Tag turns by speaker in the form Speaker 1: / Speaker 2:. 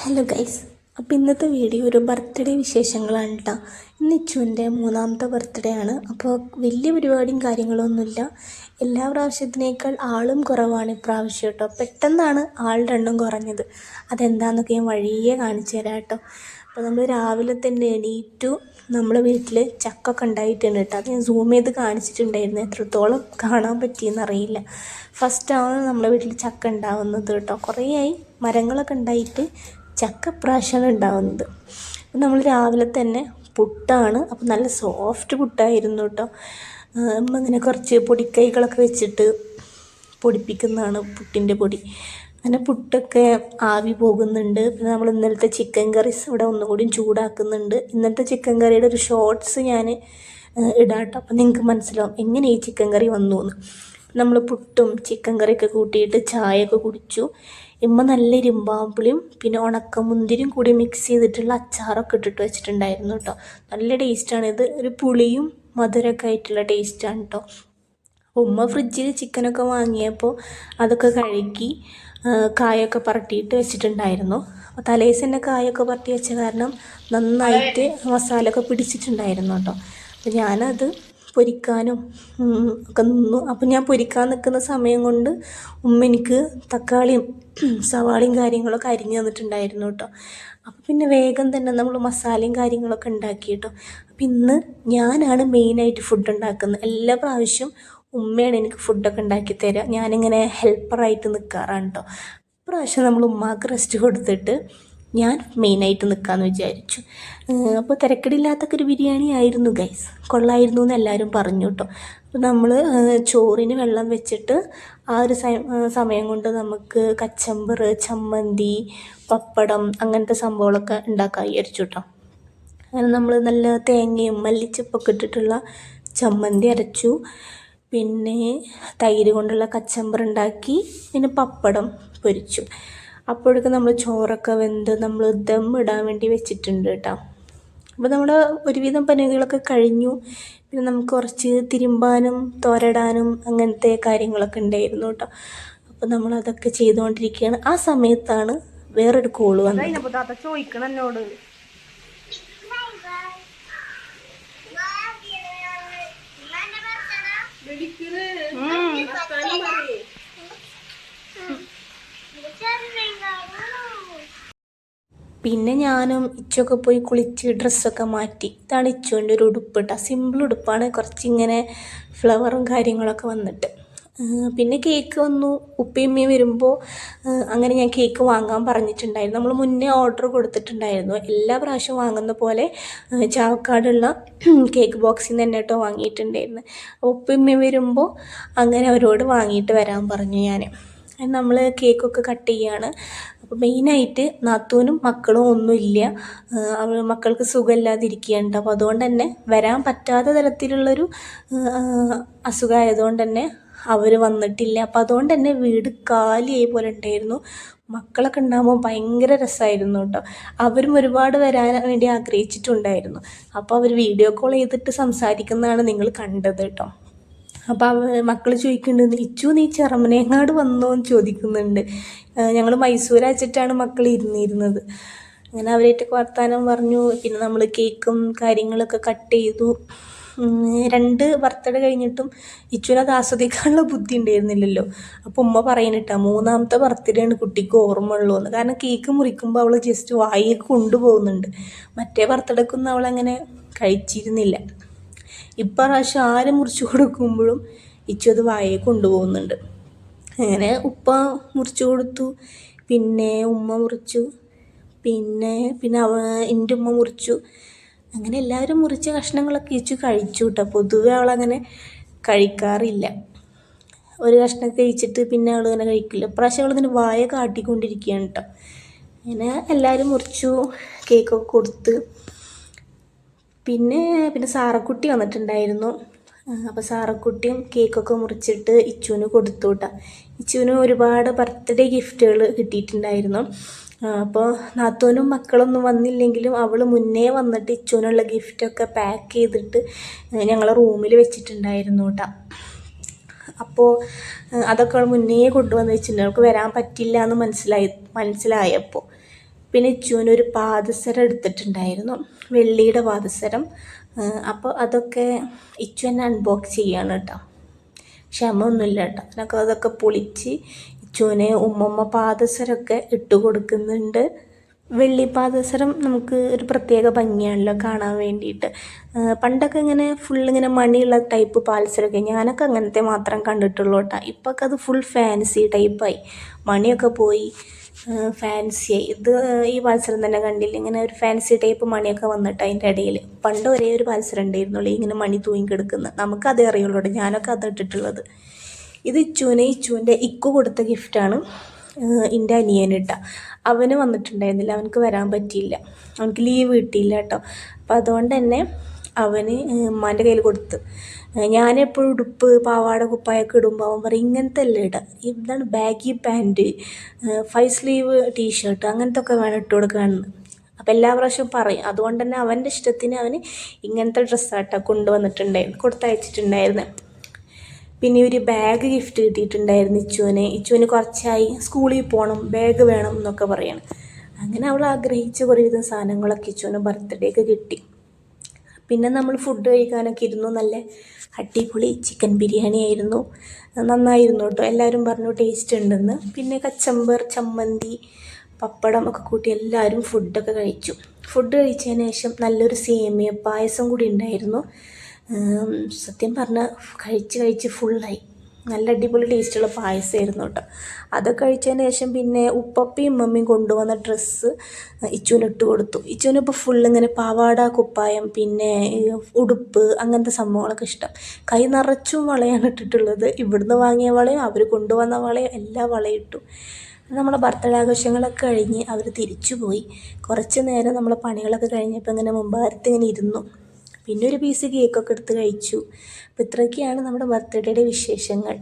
Speaker 1: Hello guys അപ്പോൾ ഇന്നത്തെ video ഒരു ബർത്ത്ഡേ വിശേഷങ്ങളാണ് കേട്ടോ ഇന്ന് ഇച്ചുവിന്റെ മൂന്നാമത്തെ ബർത്ത്ഡേ ആണ്. അപ്പോൾ വലിയ പരിപാടിയും കാര്യങ്ങളൊന്നുമില്ല. എല്ലാ പ്രാവശ്യത്തിനേക്കാൾ ആളും കുറവാണ് ഇപ്രാവശ്യം കേട്ടോ പെട്ടെന്നാണ് ആളുടെ എണ്ണം കുറഞ്ഞത്. അതെന്താണെന്നൊക്കെ ഞാൻ വഴിയെ കാണിച്ചു തരാം കേട്ടോ അപ്പോൾ നമ്മൾ രാവിലെ തന്നെ എണീറ്റു നമ്മുടെ വീട്ടിൽ ചക്കൊക്കെ ഉണ്ടായിട്ടുണ്ട് കേട്ടോ അത് ഞാൻ സൂം ചെയ്ത് കാണിച്ചിട്ടുണ്ടായിരുന്നു. എത്രത്തോളം കാണാൻ പറ്റിയെന്നറിയില്ല ഫസ്റ്റാണ് നമ്മുടെ വീട്ടിൽ ചക്ക ഉണ്ടാവുന്നത് കേട്ടോ കുറേയായി മരങ്ങളൊക്കെ ഉണ്ടായിട്ട് ചക്ക ഉണ്ടാകുന്നത് നമ്മൾ രാവിലെ തന്നെ പുട്ടാണ്. അപ്പം നല്ല സോഫ്റ്റ് പുട്ടായിരുന്നു കേട്ടോ. അങ്ങനെ കുറച്ച് പൊടിക്കൈകളൊക്കെ വെച്ചിട്ട് പൊടിപ്പിക്കുന്നതാണ് പുട്ടിന്റെ പൊടി. അങ്ങനെ പുട്ടൊക്കെ ആവി പോകുന്നുണ്ട്. പിന്നെ നമ്മൾ ഇന്നലത്തെ ചിക്കൻ കറീസ് ഇവിടെ ഒന്നുകൂടി ചൂടാക്കുന്നുണ്ട്. ഇന്നലത്തെ ചിക്കൻ കറിയുടെ ഒരു ഷോർട്ട്സ് ഞാൻ ഇടാട്ടോ അപ്പം നിങ്ങൾക്ക് മനസ്സിലാവും എങ്ങനെ ഈ ചിക്കൻ കറി വന്നു എന്ന്. നമ്മൾ പുട്ടും ചിക്കൻ കറിയൊക്കെ കൂട്ടിയിട്ട് ചായയൊക്കെ കുടിച്ചു. ഇമ്മ നല്ല ഇരുമ്പാമ്പിളിയും പിന്നെ ഉണക്കമുന്തിരിയും കൂടി മിക്സ് ചെയ്തിട്ടുള്ള അച്ചാറൊക്കെ ഇട്ടിട്ട് വെച്ചിട്ടുണ്ടായിരുന്നു കേട്ടോ നല്ല ടേസ്റ്റാണ് ഇത് ഒരു പുളിയും മധുരമൊക്കെ ആയിട്ടുള്ള ടേസ്റ്റാണ് കേട്ടോ ഉമ്മ ഫ്രിഡ്ജിൽ ചിക്കനൊക്കെ വാങ്ങിയപ്പോൾ അതൊക്കെ കഴുകി കായൊക്കെ പറട്ടിയിട്ട് വെച്ചിട്ടുണ്ടായിരുന്നു. അപ്പോൾ തലേസ് തന്നെ കായൊക്കെ പറട്ടി വെച്ച കാരണം നന്നായിട്ട് മസാലയൊക്കെ പിടിച്ചിട്ടുണ്ടായിരുന്നു കേട്ടോ അപ്പോൾ ഞാനത് പൊരിക്കാനും ഒക്കെ നിന്നു. അപ്പം ഞാൻ പൊരിക്കാൻ നിൽക്കുന്ന സമയം കൊണ്ട് ഉമ്മ എനിക്ക് തക്കാളിയും സവാളയും കാര്യങ്ങളൊക്കെ അരിഞ്ഞു തന്നിട്ടുണ്ടായിരുന്നു കേട്ടോ. അപ്പം പിന്നെ വേഗം തന്നെ നമ്മൾ മസാലയും കാര്യങ്ങളൊക്കെ ഉണ്ടാക്കി കേട്ടോ. അപ്പം ഇന്ന് ഞാനാണ് മെയിനായിട്ട് ഫുഡ് ഉണ്ടാക്കുന്നത്. എല്ലാ പ്രാവശ്യം ഉമ്മയാണ് എനിക്ക് ഫുഡൊക്കെ ഉണ്ടാക്കി തരിക ഞാനിങ്ങനെ ഹെൽപ്പറായിട്ട് നിൽക്കാറാണ് കേട്ടോ. ഇപ്രാവശ്യം നമ്മൾ ഉമ്മാക്ക് റെസ്റ്റ് കൊടുത്തിട്ട് ഞാൻ മെയിനായിട്ട് നിൽക്കാമെന്ന് വിചാരിച്ചു. അപ്പോൾ തിരക്കടില്ലാത്തൊക്കെ ഒരു ബിരിയാണി ആയിരുന്നു ഗൈസ് കൊള്ളായിരുന്നു എന്ന് എല്ലാവരും പറഞ്ഞു കേട്ടോ അപ്പോൾ നമ്മൾ ചോറിന് വെള്ളം വെച്ചിട്ട് ആ ഒരു സമയം കൊണ്ട് നമുക്ക് കച്ചമ്പർ ചമ്മന്തി പപ്പടം അങ്ങനത്തെ സംഭവങ്ങളൊക്കെ ഉണ്ടാക്കാൻ വിചാരിച്ചു കേട്ടോ അങ്ങനെ നമ്മൾ നല്ല തേങ്ങയും മല്ലിച്ചപ്പൊക്കെ ഇട്ടിട്ടുള്ള ചമ്മന്തി അരച്ചു. പിന്നെ തൈര് കൊണ്ടുള്ള കച്ചമ്പർ ഉണ്ടാക്കി പിന്നെ പപ്പടം പൊരിച്ചു. അപ്പോഴൊക്കെ നമ്മൾ ചോറൊക്കെ വെന്ത് നമ്മൾ ദം ഇടാൻ വേണ്ടി വെച്ചിട്ടുണ്ട് കേട്ടോ. അപ്പോൾ നമ്മൾ ഒരുവിധം പനികളൊക്കെ കഴിഞ്ഞു. പിന്നെ നമുക്ക് കുറച്ച് തിരുമ്പാനും തോരടാനും അങ്ങനത്തെ കാര്യങ്ങളൊക്കെ ഉണ്ടായിരുന്നു കേട്ടോ. അപ്പോൾ നമ്മളതൊക്കെ ചെയ്തുകൊണ്ടിരിക്കുകയാണ്. ആ സമയത്താണ് വേറൊരു കോൾ വന്നത്. ചോദിക്കണം എന്നോട്. പിന്നെ ഞാനും ഇച്ചൊക്കെ പോയി കുളിച്ച് ഡ്രസ്സൊക്കെ മാറ്റി. ഇതാണ് ഇച്ചുവിന്റെ ഒരു ഉടുപ്പ് കേട്ടോ സിമ്പിൾ ഉടുപ്പാണ്. കുറച്ചിങ്ങനെ ഫ്ലവറും കാര്യങ്ങളൊക്കെ വന്നിട്ട്. പിന്നെ കേക്ക് വന്നു. ഉപ്പയമ്മയും വരുമ്പോൾ അങ്ങനെ ഞാൻ കേക്ക് വാങ്ങാൻ പറഞ്ഞിട്ടുണ്ടായിരുന്നു. നമ്മൾ മുന്നേ ഓർഡർ കൊടുത്തിട്ടുണ്ടായിരുന്നു. എല്ലാ പ്രാവശ്യവും വാങ്ങുന്ന പോലെ ചാവക്കാടുള്ള കേക്ക് ബോക്സിൽ നിന്ന് തന്നെ കേട്ടോ വാങ്ങിയിട്ടുണ്ടായിരുന്നു. ഉപ്പയമ്മയും വരുമ്പോൾ അങ്ങനെ അവരോട് വാങ്ങിയിട്ട് വരാൻ പറഞ്ഞു ഞാൻ നമ്മൾ കേക്കൊക്കെ കട്ട് ചെയ്യുകയാണ് അപ്പോൾ മെയിനായിട്ട് നാത്തൂനും മക്കളും ഒന്നുമില്ല. അവൾ മക്കൾക്ക് സുഖമില്ലാതിരിക്കുകയുണ്ട് അപ്പോൾ അതുകൊണ്ട് തന്നെ വരാൻ പറ്റാത്ത തരത്തിലുള്ളൊരു അസുഖമായതുകൊണ്ട് തന്നെ അവർ വന്നിട്ടില്ല. അപ്പോൾ അതുകൊണ്ട് തന്നെ വീട് കാലിയായി പോലെ ഉണ്ടായിരുന്നു. മക്കളൊക്കെ ഉണ്ടാകുമ്പോൾ ഭയങ്കര രസമായിരുന്നു കേട്ടോ. അവരും ഒരുപാട് വരാൻ വേണ്ടി ആഗ്രഹിച്ചിട്ടുണ്ടായിരുന്നു. അപ്പോൾ അവർ വീഡിയോ കോൾ ചെയ്തിട്ട് സംസാരിക്കുന്നതാണ് നിങ്ങൾ കണ്ടത് കേട്ടോ. അപ്പോൾ മക്കൾ ചോദിക്കുന്നുണ്ട് ഇച്ചു നീ ചെറമനേങ്ങാട് വന്നോ? എന്ന് ചോദിക്കുന്നുണ്ട്. ഞങ്ങൾ മൈസൂർ അയച്ചിട്ടാണ് മക്കൾ ഇരുന്നിരുന്നത്. അങ്ങനെ അവരായിട്ടൊക്കെ വർത്തമാനം പറഞ്ഞു. പിന്നെ നമ്മൾ കേക്കും കാര്യങ്ങളൊക്കെ കട്ട് ചെയ്തു. രണ്ട് ബർത്ത്ഡേ കഴിഞ്ഞിട്ടും ഇച്ചുവിനത് ആസ്വദിക്കാനുള്ള ബുദ്ധി ഉണ്ടായിരുന്നില്ലല്ലോ. അപ്പോൾ ഉമ്മ പറയുന്നിട്ടാ മൂന്നാമത്തെ ബർത്ത്ഡേ ആണ് കുട്ടിക്ക് ഓർമ്മ ഉള്ളൂ എന്ന്. കാരണം കേക്ക് മുറിക്കുമ്പോൾ അവൾ ജസ്റ്റ് വായിലേക്ക് കൊണ്ടുപോകുന്നുണ്ട്. മറ്റേ ബർത്ത്ഡേക്കൊന്നും അവളങ്ങനെ കഴിച്ചിരുന്നില്ല. ഇപ്രാവശ്യം ആര് മുറിച്ചു കൊടുക്കുമ്പോഴും ഇച്ചു അത് വായേ കൊണ്ടുപോകുന്നുണ്ട്. അങ്ങനെ ഉപ്പ മുറിച്ചു കൊടുത്തു പിന്നെ ഉമ്മ മുറിച്ചു പിന്നെ പിന്നെ അവ എന്റെ ഉമ്മ മുറിച്ചു. അങ്ങനെ എല്ലാവരും മുറിച്ച കഷ്ണങ്ങളൊക്കെ ഇച്ചു കഴിച്ചു കേട്ടോ പൊതുവെ അവളങ്ങനെ കഴിക്കാറില്ല. ഒരു കഷ്ണം കഴിച്ചിട്ട് പിന്നെ അവൾ ഇങ്ങനെ കഴിക്കില്ല. പ്രാവശ്യം അവളിങ്ങനെ വായ കാട്ടിക്കൊണ്ടിരിക്കുകയാണ് കേട്ടോ അങ്ങനെ എല്ലാവരും മുറിച്ചു കേക്കൊക്കെ കൊടുത്ത് പിന്നെ പിന്നെ സാറക്കുട്ടി വന്നിട്ടുണ്ടായിരുന്നു. അപ്പോൾ സാറക്കുട്ടിയും കേക്കൊക്കെ മുറിച്ചിട്ട് ഇച്ചുവിന് കൊടുത്തു കേട്ടോ ഇച്ചുവിന് ഒരുപാട് ബർത്ത്ഡേ ഗിഫ്റ്റുകൾ കിട്ടിയിട്ടുണ്ടായിരുന്നു. അപ്പോൾ നാത്തോനും മക്കളൊന്നും വന്നില്ലെങ്കിലും അവൾ മുന്നേ വന്നിട്ട് ഇച്ചുവിനുള്ള ഗിഫ്റ്റൊക്കെ പാക്ക് ചെയ്തിട്ട് ഞങ്ങളെ റൂമിൽ വെച്ചിട്ടുണ്ടായിരുന്നു കേട്ടോ അപ്പോൾ അതൊക്കെ അവൾ മുന്നേ കൊണ്ടുവന്ന് വെച്ചിട്ടുണ്ട്. അവൾക്ക് വരാൻ പറ്റില്ല എന്ന് മനസ്സിലായി മനസ്സിലായപ്പോൾ പിന്നെ ഇച്ചുവിനൊരു പാദസരം എടുത്തിട്ടുണ്ടായിരുന്നു വെള്ളിയുടെ പാദസരം. അപ്പോൾ അതൊക്കെ ഇച്ചു തന്നെ അൺബോക്സ് ചെയ്യാണ് കേട്ടോ. ക്ഷമ ഒന്നുമില്ല കേട്ടോ. അതിനൊക്കെ അതൊക്കെ പൊളിച്ച് ഇച്ചുവിനെ ഉമ്മമ്മ പാദസരമൊക്കെ ഇട്ട് കൊടുക്കുന്നുണ്ട് വെള്ളി പാദസരം നമുക്ക് ഒരു പ്രത്യേക ഭംഗിയാണല്ലോ കാണാൻ വേണ്ടിയിട്ട്. പണ്ടൊക്കെ ഇങ്ങനെ ഫുൾ ഇങ്ങനെ മണിയുള്ള ടൈപ്പ് പാൽസരമൊക്കെ ഞാനൊക്കെ അങ്ങനത്തെ മാത്രം കണ്ടിട്ടുള്ളൂ കേട്ടോ. ഇപ്പൊക്കെ അത് ഫുൾ ഫാൻസി ടൈപ്പായി മണിയൊക്കെ പോയി ഫാൻസിയായി ഇത് ഈ പാൽസരം തന്നെ കണ്ടില്ല? ഇങ്ങനെ ഒരു ഫാൻസി ടൈപ്പ് മണിയൊക്കെ വന്നിട്ട് അതിന്റെ ഇടയിൽ പണ്ട് ഒരേ ഒരു പാൽസരം ഉണ്ടായിരുന്നുള്ളൂ ഇങ്ങനെ മണി തൂങ്ങി കിടക്കുന്നത് നമുക്കതേ അറിയുള്ളൂ ഞാനൊക്കെ അത് ഇട്ടിട്ടുള്ളത്. ഇത് ഇച്ചുവിനെ ഇച്ചുവിന്റെ ഇക്കു കൊടുത്ത ഗിഫ്റ്റാണ് എന്റെ അനിയനിട്ട അവന് വന്നിട്ടുണ്ടായിരുന്നില്ല. അവനക്ക് വരാൻ പറ്റിയില്ല. അവനക്ക് ലീവ് കിട്ടിയില്ല കേട്ടോ അപ്പോൾ അതുകൊണ്ട് തന്നെ അവന് ഉമ്മാന്റെ കയ്യിൽ കൊടുത്ത്. ഞാനെപ്പോഴും ഉടുപ്പ് പാവാട കുപ്പായൊക്കെ ഇടുമ്പോൾ അവൻ പറയും ഇങ്ങനത്തെ അല്ല ഇടുക ഇതാണ് baggy pant five sleeve tshirt അങ്ങനത്തെ ഒക്കെ വേണം ഇട്ട് കൊടുക്കാമെന്ന് അപ്പം എല്ലാ പ്രാവശ്യവും പറയും. അതുകൊണ്ട് തന്നെ അവന്റെ ഇഷ്ടത്തിന് അവന് ഇങ്ങനത്തെ ഡ്രസ്സാട്ടോ കൊണ്ടുവന്നിട്ടുണ്ടായിരുന്നു കൊടുത്തയച്ചിട്ടുണ്ടായിരുന്നു. പിന്നെ ഒരു ബാഗ് ഗിഫ്റ്റ് കിട്ടിയിട്ടുണ്ടായിരുന്നു ഇച്ചുവിന്. ഇച്ചുവിന് കുറച്ചായി സ്കൂളിൽ പോകണം ബാഗ് വേണം എന്നൊക്കെ പറയണം. അങ്ങനെ അവൾ ആഗ്രഹിച്ച കുറേ വിധം സാധനങ്ങളൊക്കെ ഇച്ചുവിന് ബർത്ത്ഡേക്ക് കിട്ടി. പിന്നെ നമ്മൾ ഫുഡ് കഴിക്കാനൊക്കെ ഇരുന്നു. നല്ല അടിപൊളി ചിക്കൻ ബിരിയാണി ആയിരുന്നു. നന്നായിരുന്നു കേട്ടോ. എല്ലാവരും പറഞ്ഞു ടേസ്റ്റ് ഉണ്ടെന്ന്. പിന്നെ കച്ചമ്പർ ചമ്മന്തി പപ്പടം ഒക്കെ കൂട്ടി എല്ലാവരും ഫുഡൊക്കെ കഴിച്ചു. ഫുഡ് കഴിച്ചതിന് ശേഷം നല്ലൊരു സേമിയ പായസം കൂടി ഉണ്ടായിരുന്നു. സത്യം പറഞ്ഞാൽ കഴിച്ച് കഴിച്ച് ഫുള്ളായി നല്ല അടിപൊളി ടേസ്റ്റുള്ള പായസമായിരുന്നു കേട്ടോ അതൊക്കെ കഴിച്ചതിന് ശേഷം പിന്നെ ഉപ്പപ്പയും മമ്മിയും കൊണ്ടുവന്ന ഡ്രസ്സ് ഇച്ചുവിനിട്ട് കൊടുത്തു. ഇച്ചുവിനിപ്പോൾ ഫുൾ ഇങ്ങനെ പാവാട കുപ്പായം പിന്നെ ഉടുപ്പ് അങ്ങനത്തെ സംഭവങ്ങളൊക്കെ ഇഷ്ടം. കൈ നിറച്ചും വളയാണ് ഇട്ടിട്ടുള്ളത്. ഇവിടുന്ന് വാങ്ങിയ വളയും അവർ കൊണ്ടുവന്ന വളയും എല്ലാ വളയും ഇട്ടു. നമ്മളെ ബർത്ത്ഡേ ആഘോഷങ്ങളൊക്കെ കഴിഞ്ഞ് അവർ തിരിച്ചു പോയി കുറച്ച് നേരം നമ്മളെ പണികളൊക്കെ കഴിഞ്ഞപ്പോൾ ഇങ്ങനെ മുമ്പാരത്ത് ഇങ്ങനെ ഇരുന്നു. പിന്നെ ഒരു പീസ് കേക്കൊക്കെ എടുത്ത് കഴിച്ചു. അപ്പോൾ ഇത്രയൊക്കെയാണ് നമ്മുടെ ബർത്ത്ഡേയുടെ വിശേഷങ്ങൾ.